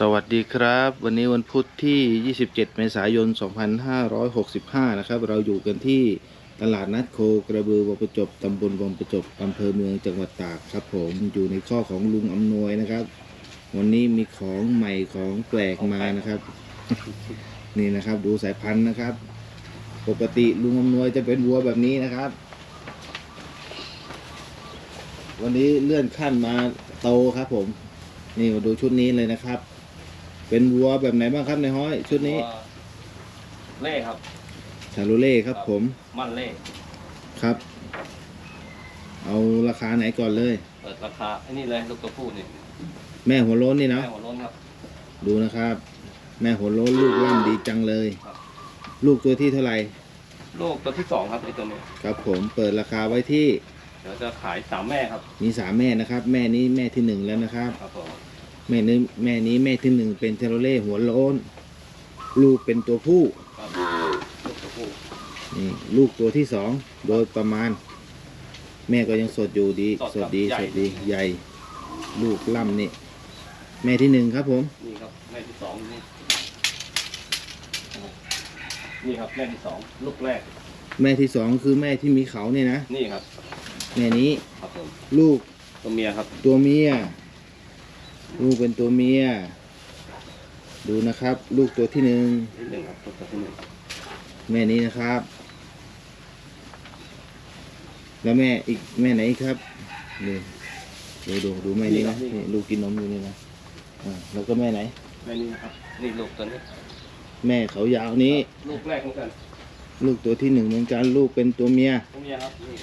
สวัสดีครับ วันนี้วันพุธที่ 27 เมษายน 2565 นะครับ เราอยู่กันที่ตลาดนัดโคกระบือวังประจบตำบลวังประจบอำเภอเมืองจังหวัดตากครับผมอยู่ในข้อของลุงอำนวยนะครับ วันนี้มีของใหม่ของแปลกมานะครับ นี่นะครับดูสายพันธุ์นะครับ ปกติลุงอำนวยจะเป็นวัวแบบนี้นะครับ วันนี้เลื่อนขั้นมาโตครับผมนี่มาดูชุดนี้เลยนะครับ เป็นวัวแบบไหนบ้างครับในห้อย ชุดนี้เล่ครับ ชาโลเล่ครับ ผมมันเล่ครับ เอาราคาไหนก่อนเลย เปิดราคาไอ้นี่เลยลูกตัวผู้นี่แม่หัวโล้นนี่นะแม่หัวโล้นครับ ดูนะครับ แม่หัวโล้นลูกล่ำดีจังเลย ครับ ลูกตัวที่เท่าไหร่ลูกตัวที่สองครับไอ้ตัวนี้ครับ ผมเปิดราคาไว้ที่เดี๋ยวจะขายสามแม่ครับมีสามแม่นะครับ แม่นี้แม่ที่หนึ่งแล้วนะครับ ครับผม แม่นี้แม่นี้แม่ที่หนึ่งเป็นชาโลเล่หัวโล้น ลูกเป็นตัวผู้ครับลูกตัวผู้นี่ลูกตัวที่สองโดยประมาณ แม่ก็ยังสดอยู่ดีสดดีสดดีใหญ่ ลูกล่ำนี่แม่ที่หนึ่งครับผมนี่ครับแม่ที่สองนี่นี่ครับแม่ที่สองลูกแรก แม่ที่สองคือแม่ที่มีเขาเนี่ยนะนี่ครับแม่นี้ครับผมลูกตัวเมียครับ ตัวเมีย ลูกเป็นตัวเมีย ดูนะครับ ลูกตัวที่หนึ่งที่หนึ่งครับตัวที่หนึ่งแม่นี้นะครับ แล้วแม่อีกแม่ไหนอีกครับนี่ดูดูดูแม่นี้นะนี่ลูกกินนมอยู่นี่นะอ่าแล้วก็แม่ไหน แม่นี่นะครับนี่ลูกตัวนี้ แม่เขายาวนี้ ลูกแรกเหมือนกันลูกตัวที่หนึ่งเหมือนกันลูกเป็นตัวเมียตัวเมียครับนี่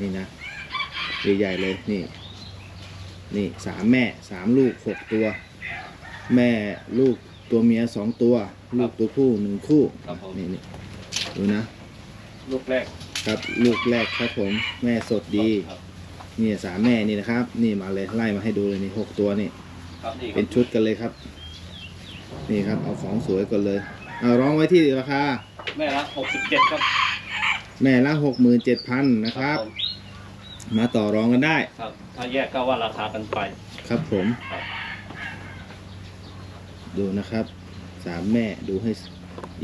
นี่นะใหญ่ๆเลยนี่ นี่สามแม่สามลูกหกตัว แม่ลูกตัวเมียสองตัว ลูกตัวผู้หนึ่งคู่นี่นี่ดูนะลูกแรกครับลูกแรกครับผมแม่สดดีครับนี่สามแม่นี่นะครับ นี่มาเลยไล่มาให้ดูเลยนี่หกตัวนี่ ครับนี่ครับเป็นชุดกันเลยครับ นี่ครับเอาของสวยก่อนเลยเอาร้องไว้ที่ราคาแม่ละหกสิบเจ็ดครับแม่ละหกหมื่นเจ็ดพันนะครับ ผม มาต่อรองกันได้ ครับ ถ้าแยกก็ว่าราคากันไป ครับผม ครับ ดูนะครับ สามแม่ดูให้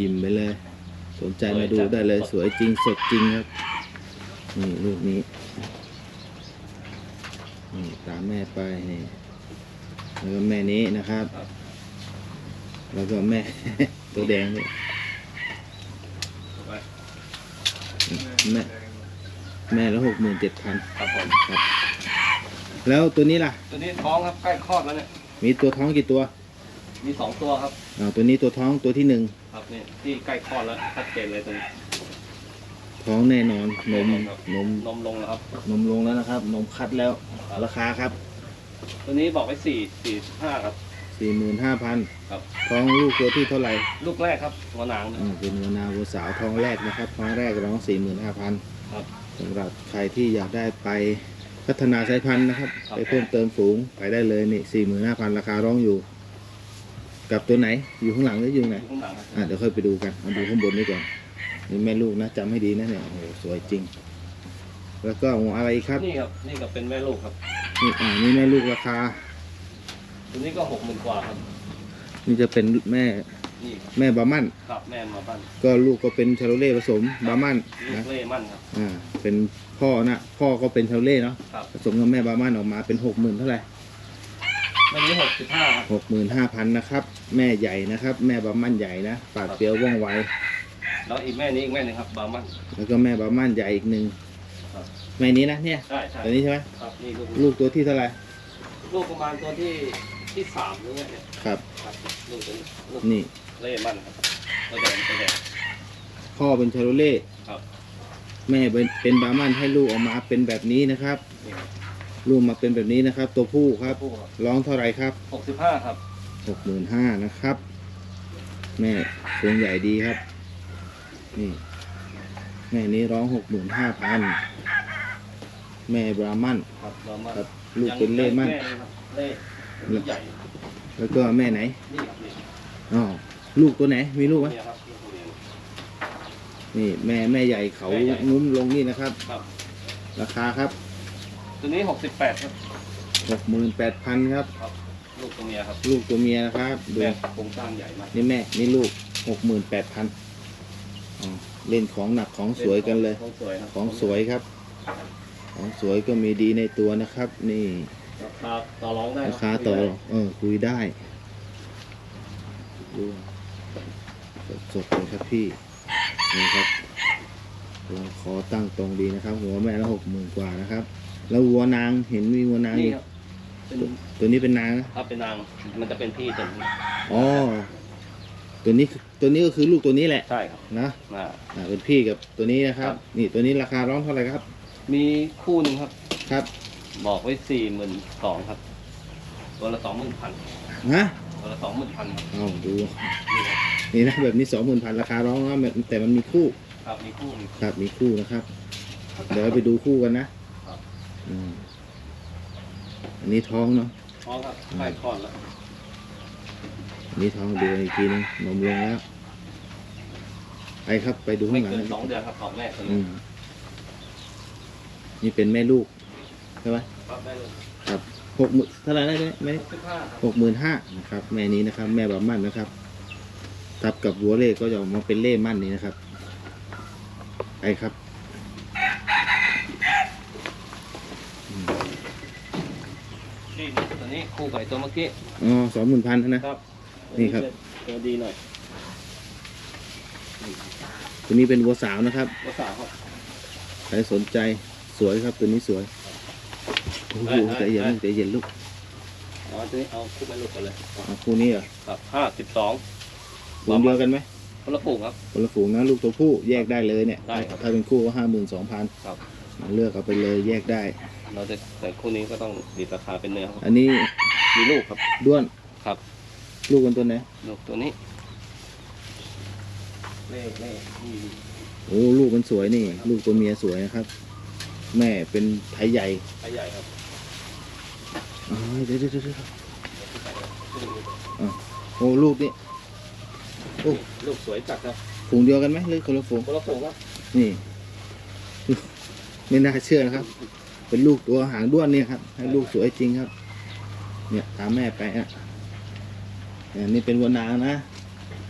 อิ่มไปเลย สนใจมาดูได้เลย สวยจริงสดจริงครับ นี่ลูกนี้ นี่ตามแม่ไปนี่แล้วก็แม่นี้นะครับ ครับ แล้วก็แม่ ตัวแดงนี่ไป แม่ แม่ละหกหมื่นเจ็ดพันครับผมครับ แล้วตัวนี้ล่ะ ตัวนี้ท้องครับใกล้คลอดแล้วเนี่ย มีตัวท้องกี่ตัว มีสองตัวครับ อ่า ตัวนี้ตัวท้องตัวที่หนึ่งครับนี่ที่ใกล้คลอดแล้วชัดเจนเลยตรงนี้ท้องแน่นอนนมครับนมนมลงแล้วครับ นมลงแล้วนะครับ นมคัดแล้ว ราคาครับ ตัวนี้บอกไว้สี่สี่ห้าครับ สี่หมื่นห้าพันครับ ท้องลูกตัวที่เท่าไหร่ ลูกแรกครับหัวหนางเนี่ยอ่าเป็นวนาวัวสาวท้องแรกนะครับท้องแรกร้องสี่หมื่นห้าพันครับ สำหรับใครที่อยากได้ไปพัฒนาสายพันธุ์นะครับครับไปเพิ่มเติมฝูงไปได้เลยนี่สี่หมื่นห้าพันราคาร้องอยู่ กับตัวไหนอยู่ข้างหลังหรืออยู่ไหนข้างหลังครับอะเดี๋ยวค่อยไปดูกันมาดูข้างบนนี้ก่อนนี่แม่ลูกนะจำให้ดีนะเนี่ยโอ้โหสวยจริง แล้วก็หัวอะไรอีกครับนี่ครับนี่ก็เป็นแม่ลูกครับนี่อ่านี่แม่ลูกราคาตัวนี้ก็หกหมื่นกว่าครับนี่จะเป็นแม่ นี่ครับแม่บามั่น ครับแม่มาบ้านก็ลูกก็เป็นชาโรเล่ผสมบามั่นลูนะกเล่มั่นครับ อ่าเป็นพ่อนะพ่อก็เป็นชาโรเล่เนาะครับ ผสมกับแม่บามั่นออกมาเป็นหกหมื่นเท่าไหร่แม่นี้หกสิบห้าครับ หกหมื่นห้าพันนะครับแม่ใหญ่นะครับ แม่บามั่นใหญ่นะปากเปรียวว่องไวแล้วอีกแม่นี้อีกแม่หนึงครับบามันแล้วก็แม่บามั่นใหญ่อีกหนึ่งครับแม่นี้นะเนี่ยใช่ใช่ตัวนี้ใช่ไหมครับนี่ลูกลูกตัวที่เท่าไหร่ลูกประมาณตัวที่ที่สามหรือไงเนี่ยครับครับลูกตัวนี้ลูกนี่ เล่มั่นครับตัวแดงตัวแดง พ่อเป็นชาโรเล่ครับ แม่เป็นเป็นบามั่นให้ลูกออกมาเป็นแบบนี้นะครับ นี่ครับลูกมาเป็นแบบนี้นะครับ ตัวผู้ครับผู้ครับร้องเท่าไหร่ครับหกสิบห้าครับหกหมื่นห้านะครับ แม่ตัวใหญ่ดีครับ นี่ แม่นี้ร้องหกหมื่นห้าพันแม่บรามันครับบามันครับลูกเป็นเล่มั่น ยังครับเล่นี่ใหญ่แล้วก็แม่ไหนนี่ครับนี่อ๋อ ลูกตัวไหน มีลูกไหมเนี่ยครับลูกเมียนี่แม่แม่ใหญ่เขาแม่ใหญ่ งุ้มลงนี่นะครับ ครับ ราคาครับตัวนี้หกสิบแปดครับ หกหมื่นแปดพันครับครับกตัวเมียครับลูกตัวเมียนะครับดูแบบโครงสร้างใหญ่มากนี่แม่นี่ลูกหกหมื่นแปดพันเล่นของหนักของสวยกันเลย ของสวยครับของสวยครับ ของสวยก็มีดีในตัวนะครับ นี่ราคาต่อรองได้ราคาต่อเออคุยได้ดู สดๆเลยครับพี่นี่ครับลองคอตั้งตรงดีนะครับ หัวแม่ละหกหมื่นกว่านะครับ แล้ววัวนางเห็นมีวัวนางอนี่ยู่ครับเป็นตัวนี้เป็นนางนะถ้าเป็นนางมันจะเป็นพี่ตัวนี้อ๋อตัวนี้ตัวนี้ก็คือลูกตัวนี้แหละใช่ครับนะอ่า อ่าเป็นพี่กับตัวนี้นะครับ ครับ นี่ตัวนี้ราคาร้องเท่าไหร่ครับมีคู่หนึ่งครับ ครับบอกไว้สี่หมื่นสองครับ ตัวละสองหมื่นพันนะตัวละสองหมื่นพันครับเอาดู นี่ครับนี่นะแบบนี้สองหมื่นพันราคาร้องนะแต่มันมีคู่ ครับมีคู่มีครับมีคู่นะครับ เดี๋ยวไปดูคู่กันนะครับอืมอันนี้ท้องเนาะท้องครับใกล้คลอดแล้วอันนี้ท้องดูอีกทีนึงนมลงแล้วไปครับไปดูไม่ข้างหลังเกินสองเดือนครับของแม่ตัวอืนี้มนี่เป็นแม่ลูกใช่ไหมครับได้เลยครับหกหมื่นเท่าไหร่ได้ไหม สิบห้าครับ หกหมื่นห้านะครับแม่นี้นะครับ แม่บามั่นนะครับ ทับกับวัวเล่ก็จะออกมาเป็นเล่มั่นนี้นะครับไปครับอืมนี่ตัวนี้คู่กับไอ้ตัวเมื่อกี้อ๋อสองหมื่นพันนะ ครับนี่ครับ ตัวดีหน่อยตัวนี้เป็นวัวสาวนะครับภาษาครับใครสนใจสวยครับตัวนี้สวยโอ้โหได้ใจเย็นได้ลูกใจเย็นลูกเอาตัวนี้เอาคู่ไปลูกกันเลยเอาคู่นี้เหรอครับห้าสิบสอง ฝูงเดียวกันไหมคนละฝูงครับคนละฝูงนะลูกตัวผู้แยกได้เลยเนี่ย ได้ครับ ถ้าเป็นคู่ก็ห้าหมื่นสองพันครับ เลือกเอาไปเลยแยกได้ เราจะแต่คู่นี้ก็ต้องดีดราคาเป็นเนื้อครับอันนี้มีลูกครับ ด้วนครับ ลูกกันตัวไหนลูกตัวนี้เล่เล่นี่โอ้ลูกมันสวยนี่ ลูกตัวเมียสวยนะครับ แม่เป็นไทยใหญ่ไซส์ใหญ่ครับอ๋อเดี๋ยวเดี๋ยวเดี๋ยวเดี๋ยวโอ้ลูกนี่ โอ้ ลูกสวยจัดครับฝูงเดียวกันไหมหรือคนละฝูงคนละฝูงครับนี่ ไม่น่าเชื่อนะครับ เป็นลูกตัวหางด้วนเนี่ยครับให้ลูกสวยจริงครับ เนี่ยตามแม่ไปอะเนี่ยนี่เป็นวัวนางนะ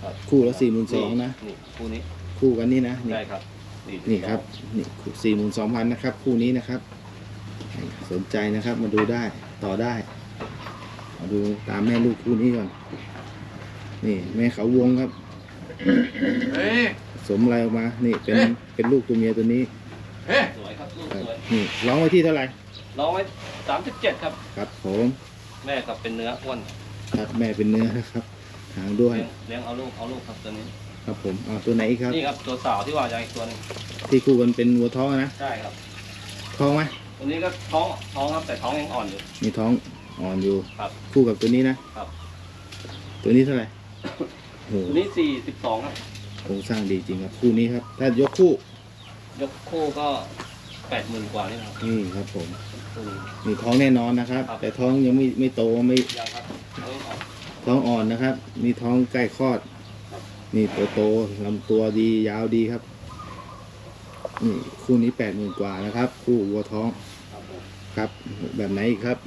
ครับคู่ละ42,000นะนี่คู่นี้คู่กันนี่นะนี่ได้ครับนี่ครับนี่สี่หมื่นสองพันนะครับ คู่นี้นะครับ สนใจนะครับมาดูได้ต่อได้มาดูตามแม่ลูกคู่นี้ก่อนนี่แม่เขาวงครับ เฮ้ย สมอะไรออกมา นี่เป็นเป็นลูกตัวเมียตัวนี้เฮ้ยสวยครับลูกครับสวยนี่ร้องไว้ที่เท่าไหร่ ร้องไว้สามสิบเจ็ดครับ ครับผมแม่กับเป็นเนื้ออ้วนครับแม่เป็นเนื้อนะครับ หางด้วย เลี้ยงเลี้ยงเอาลูกเอาลูกครับตัวนี้ ครับผมเอาตัวไหนอีกครับ นี่ครับตัวสาวที่ว่าใหญ่อีกตัวหนึงที่คู่กันเป็นวัวท้องนะ ใช่ครับ ท้องไหมตัวนี้ก็ท้องท้องครับแต่ท้องยังอ่อนอยู่ มีท้องอ่อนอยู่ ครับ คู่กับตัวนี้นะ ครับ ตัวนี้เท่าไหร่โอ้โห ตัวนี้สี่สิบสองครับโครงสร้างดีจริงครับคู่นี้ครับ ถ้ายกคู่ยกคู่ก็แปดหมื่นกว่านี่นะครับนี่ครับผมคู่นี้มีท้องแน่นอนนะครับ ครับ แต่ท้องยังไม่ไม่โตไม่ยังครับท้องยังอ่อนท้องอ่อนนะครับมีท้องใกล้คลอด ครับ นี่ตัวโตลำตัวดียาวดีครับนี่คู่นี้แปดหมื่นกว่านะครับ คู่วัวท้องครับผมครับ แบบไหนอีกครับ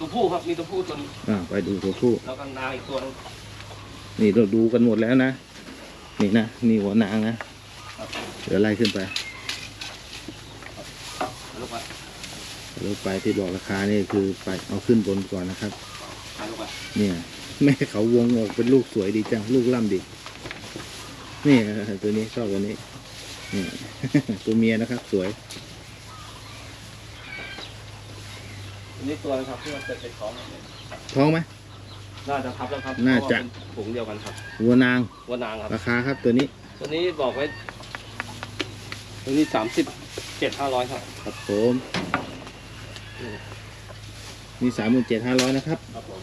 ตัวผู้ครับมีตัวผู้ตัวหนึงอ่าไปดูตัวผู้ แล้วก็นางอีกตัวหนึงนี่เราดูกันหมดแล้วนะ นี่นะนี่หัวนางนะครับเดี๋ยวไล่ขึ้นไปลูกไปรถไปที่บอกราคานี่คือไปเอาขึ้นบนก่อนนะครับหาลูกไปเนี่ย แม่เขาวงออกเป็นลูกสวยดีจังลูกล่ำดีนี่ตัวนี้ชอบตัวนี้นี่ ตัวเมียนะครับ สวย อันนี้ตัวนะครับที่มันเป็นเป็นท้องเนี่ยท้องไหมน่าจะทับแล้วครับน่าจะ เพรว่เป็นฝูงเดียวกันครับวัวนางวัวนางครับ ราคาครับตัวนี้ตัวนี้บอกไว้ ตัวนี้สามสิบเจ็ดห้าร้อยครับ ครับผมมีสามหมื่นเจ็ดห้าร้อยนะครับครับผม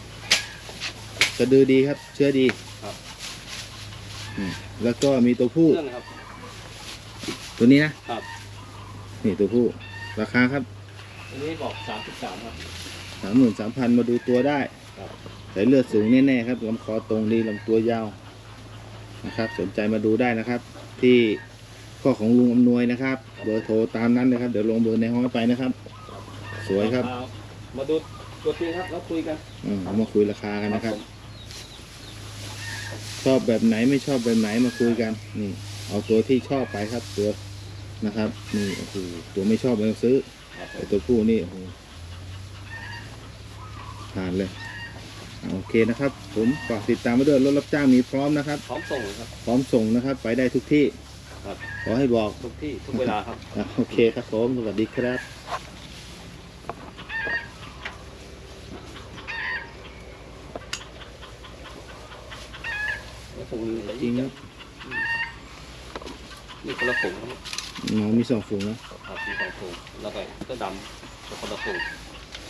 กระดือดีครับ เชื้อดีครับ อืมแล้วก็มีตัวผู้ เพื่อนครับ ตัวนี้นะครับ นี่ตัวผู้ ราคาครับ ตัวนี้บอกสามสิบสามครับ สามหมื่นสามพันมาดูตัวได้ครับ สายเลือดสูงแน่ๆครับลำคอตรงดีลำตัวยาวนะครับ สนใจมาดูได้นะครับ ที่ข้อของลุงอำนวยนะครับ เบอร์โทรตามนั้นนะครับ เดี๋ยวลงเบอร์ในห้องไว้ไปนะครับ0 8 1สวยครับ เอามาดูตัวจริงครับแล้วคุยกัน อืมเอามาคุยราคากันนะครับ ชอบแบบไหนไม่ชอบแบบไหนมาคุยกัน นี่ เอาตัวที่ชอบไปครับตัวนะครับ นี่โอ้โหตัวไม่ชอบไม่ต้องซื้อ ครับผแต่มตัวผู้นี่โอ้โหผ่านเลยอ่าโอเคนะครับ ผมฝากติดตามมาด้วยรถรับจ้างมีพร้อมนะครับ พร้อมส่งครับ พร้อมส่งนะครับ ไปได้ทุกที่ครับขอให้บอกทุกที่ทุกเวลาครับอะโอเคครับผมสวัสดีครับแล้วส่งเลยจริงนะนี่คนละผงครับ น้องมีสองฝูงนะ ครับมีสองผงแล้วก็เสื้อดำแล้วคนละผง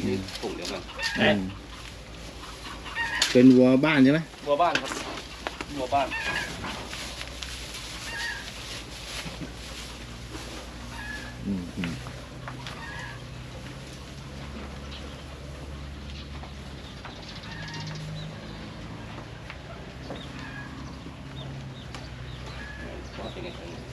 นี่ผงเดียวกันอืมเป็นวัวบ้านใช่ไหมบัวบ้านครับบัวบ้านอืมอืมว่าเป็นไงกัน